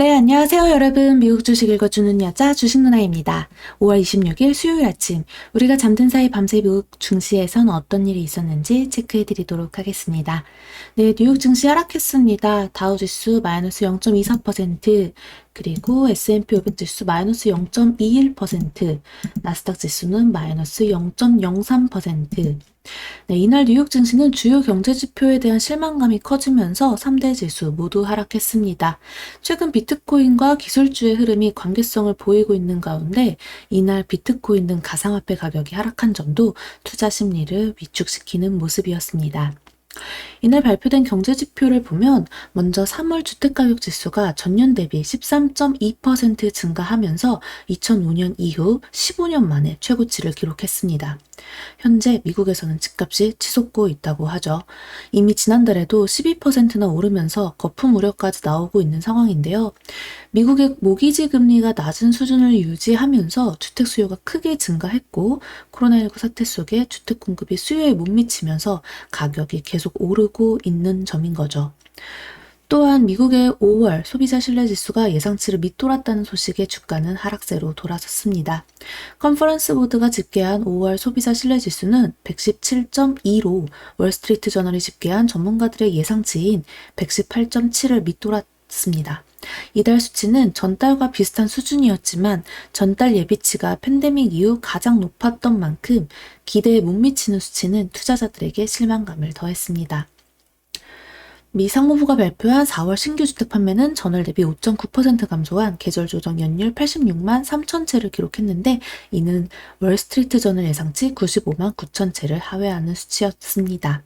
네, 안녕하세요, 여러분. 미국 주식 읽어주는 여자 주식 누나입니다. 5월 26일 수요일 아침, 우리가 잠든 사이 밤새 미국 증시에선 어떤 일이 있었는지 체크해 드리도록 하겠습니다. 네, 뉴욕 증시 하락했습니다. 다우 지수 마이너스 0.24%, 그리고 S&P 500 지수 마이너스 0.21%, 나스닥 지수는 마이너스 0.03%. 네, 이날 뉴욕 증시는 주요 경제 지표에 대한 실망감이 커지면서 3대 지수 모두 하락했습니다. 최근 비트코인과 기술주의 흐름이 관계성을 보이고 있는 가운데 이날 비트코인 등 가상화폐 가격이 하락한 점도 투자 심리를 위축시키는 모습이었습니다. 이날 발표된 경제 지표를 보면 먼저 3월 주택가격 지수가 전년 대비 13.2% 증가하면서 2005년 이후 15년 만에 최고치를 기록했습니다. 현재 미국에서는 집값이 치솟고 있다고 하죠. 이미 지난달에도 12%나 오르면서 거품 우려까지 나오고 있는 상황인데요. 미국의 모기지 금리가 낮은 수준을 유지하면서 주택 수요가 크게 증가했고 코로나19 사태 속에 주택 공급이 수요에 못 미치면서 가격이 계속 오르고 있는 점인 거죠. 또한 미국의 5월 소비자 신뢰 지수가 예상치를 밑돌았다는 소식에 주가는 하락세로 돌아섰습니다. 컨퍼런스 보드가 집계한 5월 소비자 신뢰 지수는 117.2로 월스트리트 저널이 집계한 전문가들의 예상치인 118.7을 밑돌았습니다. 이달 수치는 전달과 비슷한 수준이었지만 전달 예비치가 팬데믹 이후 가장 높았던 만큼 기대에 못 미치는 수치는 투자자들에게 실망감을 더했습니다. 미 상무부가 발표한 4월 신규 주택 판매는 전월 대비 5.9% 감소한 계절 조정 연율 86만 3천 채를 기록했는데 이는 월스트리트 저널 예상치 95만 9천 채를 하회하는 수치였습니다.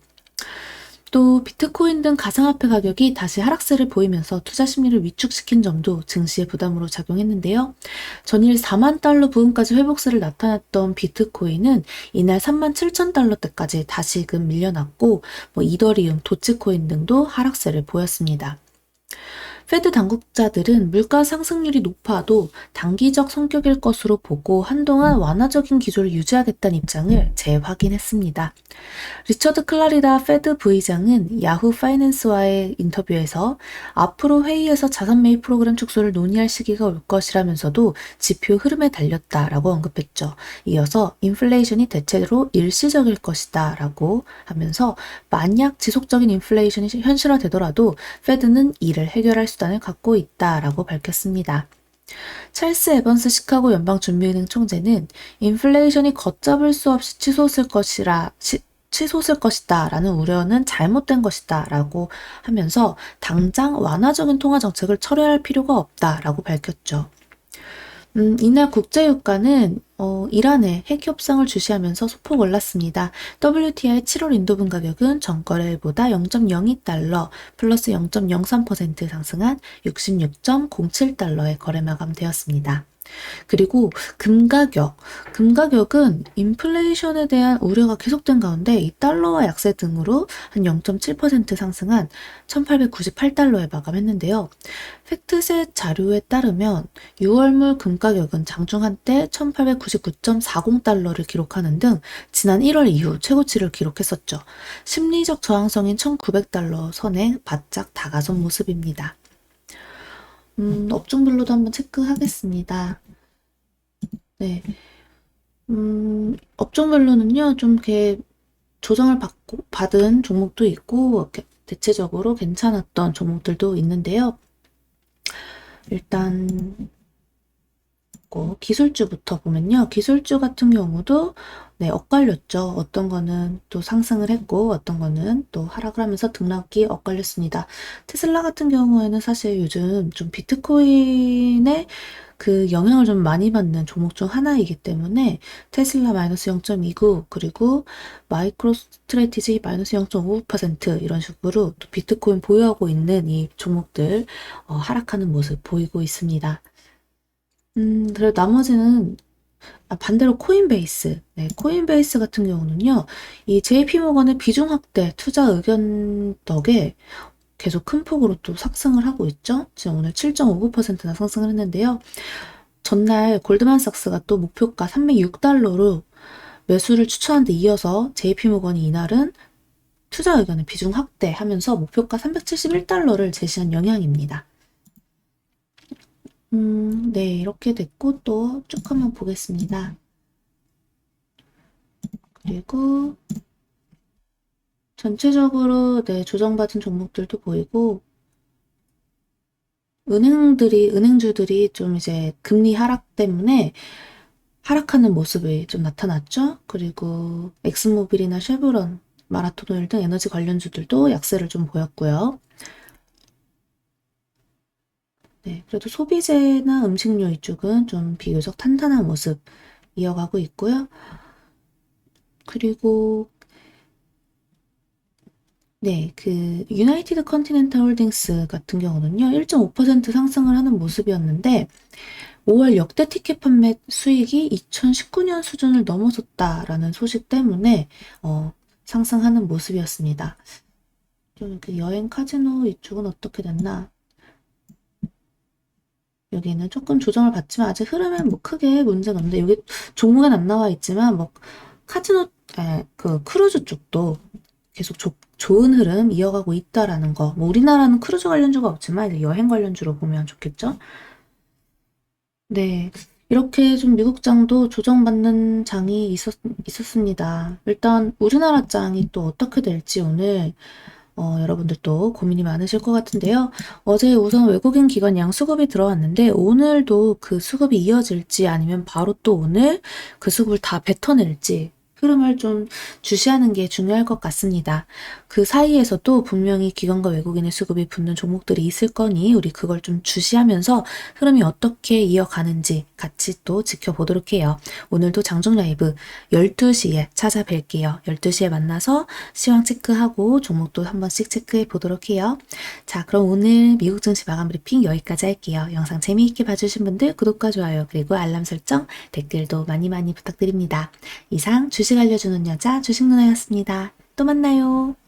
또 비트코인 등 가상화폐 가격이 다시 하락세를 보이면서 투자 심리를 위축시킨 점도 증시의 부담으로 작용했는데요. 전일 4만 달러 부근까지 회복세를 나타냈던 비트코인은 이날 3만 7천 달러대까지 다시금 밀려났고 뭐 이더리움, 도치코인 등도 하락세를 보였습니다. 페드 당국자들은 물가 상승률이 높아도 단기적 성격일 것으로 보고 한동안 완화적인 기조를 유지하겠다는 입장을 재확인했습니다. 리처드 클라리다 페드 부의장은 야후 파이낸스와의 인터뷰에서 앞으로 회의에서 자산 매입 프로그램 축소를 논의할 시기가 올 것이라면서도 지표 흐름에 달렸다라고 언급했죠. 이어서 인플레이션이 대체로 일시적일 것이다 라고 하면서 만약 지속적인 인플레이션이 현실화되더라도 페드는 이를 해결할 수 단을 갖고 있다라고 밝혔습니다. 찰스 에번스 시카고 연방준비은행 총재는 인플레이션이 걷잡을 수 없이 치솟을 것이라 시, 치솟을 것이다 라는 우려는 잘못된 것이다 라고 하면서 당장 완화적인 통화 정책을 철회할 필요가 없다 라고 밝혔죠. 음, 이날 국제유가는 어, 이란의 핵 협상을 주시하면서 소폭 올랐습니다. WTI 7월 인도분 가격은 전거래일보다 0.02달러 플러스 0.03% 상승한 66.07달러에 거래 마감되었습니다. 그리고 금 가격. 금 가격은 인플레이션에 대한 우려가 계속된 가운데 이 달러와 약세 등으로 한 0.7% 상승한 1898달러에 마감했는데요. 팩트셋 자료에 따르면 6월물 금 가격은 장중 한때 1899.40달러를 기록하는 등 지난 1월 이후 최고치를 기록했었죠. 심리적 저항성인 1900달러 선에 바짝 다가선 모습입니다. 음, 업종별로도 한번 체크하겠습니다. 네. 음, 업종별로는요, 좀 이렇게 조정을 받고, 받은 종목도 있고, 대체적으로 괜찮았던 종목들도 있는데요. 일단, 기술주부터 보면요. 기술주 같은 경우도 네, 엇갈렸죠. 어떤 거는 또 상승을 했고 어떤 거는 또 하락을 하면서 등락이 엇갈렸습니다. 테슬라 같은 경우에는 사실 요즘 좀 비트코인의 그 영향을 좀 많이 받는 종목 중 하나이기 때문에 테슬라 마이너스 0.29 그리고 마이크로 스트레티지 마이너스 0.5% 이런 식으로 또 비트코인 보유하고 있는 이 종목들 어, 하락하는 모습 보이고 있습니다. 음, 그리고 나머지는 아, 반대로 코인베이스. 네, 코인베이스 같은 경우는요. 이 JP모건의 비중 확대 투자 의견 덕에 계속 큰 폭으로 또 상승을 하고 있죠. 지금 오늘 7.59%나 상승을 했는데요. 전날 골드만삭스가 또 목표가 306달러로 매수를 추천한 데 이어서 JP모건이 이날은 투자 의견의 비중 확대하면서 목표가 371달러를 제시한 영향입니다. 음, 네, 이렇게 됐고 또 쭉 한번 보겠습니다. 그리고 전체적으로 네, 조정받은 종목들도 보이고 은행들이 은행주들이 좀 이제 금리 하락 때문에 하락하는 모습이 좀 나타났죠. 그리고 엑스모빌이나 쉐브론, 마라톤 오일 등 에너지 관련주들도 약세를 좀 보였고요. 네, 그래도 소비재나 음식료 이쪽은 좀 비교적 탄탄한 모습 이어가고 있고요. 그리고 네, 그 유나이티드 컨티넨탈 홀딩스 같은 경우는요. 1.5% 상승을 하는 모습이었는데 5월 역대 티켓 판매 수익이 2019년 수준을 넘어섰다라는 소식 때문에 어, 상승하는 모습이었습니다. 좀 그 여행 카지노 이쪽은 어떻게 됐나? 여기는 조금 조정을 받지만 아직 흐름은 뭐 크게 문제는 없는데 여기 종목엔 안 나와 있지만 뭐 카지노 에, 그 크루즈 쪽도 계속 조, 좋은 흐름 이어가고 있다라는 거. 뭐 우리나라는 크루즈 관련주가 없지만 여행 관련주로 보면 좋겠죠? 네. 이렇게 좀 미국 장도 조정받는 장이 있었, 있었습니다. 일단 우리나라 장이 또 어떻게 될지 오늘 어, 여러분들도 고민이 많으실 것 같은데요. 어제 우선 외국인 기관 양 수급이 들어왔는데 오늘도 그 수급이 이어질지 아니면 바로 또 오늘 그 수급을 다 뱉어낼지 흐름을 좀 주시하는 게 중요할 것 같습니다. 그 사이에서도 분명히 기관과 외국인의 수급이 붙는 종목들이 있을 거니 우리 그걸 좀 주시하면서 흐름이 어떻게 이어가는지 같이 또 지켜보도록 해요. 오늘도 장중 라이브 12시에 찾아뵐게요. 12시에 만나서 시황 체크하고 종목도 한 번씩 체크해 보도록 해요. 자, 그럼 오늘 미국 증시 마감 브리핑 여기까지 할게요. 영상 재미있게 봐주신 분들 구독과 좋아요 그리고 알람 설정 댓글도 많이 많이 부탁드립니다. 이상 주식 알려주는 여자 주식 누나였습니다. 또 만나요.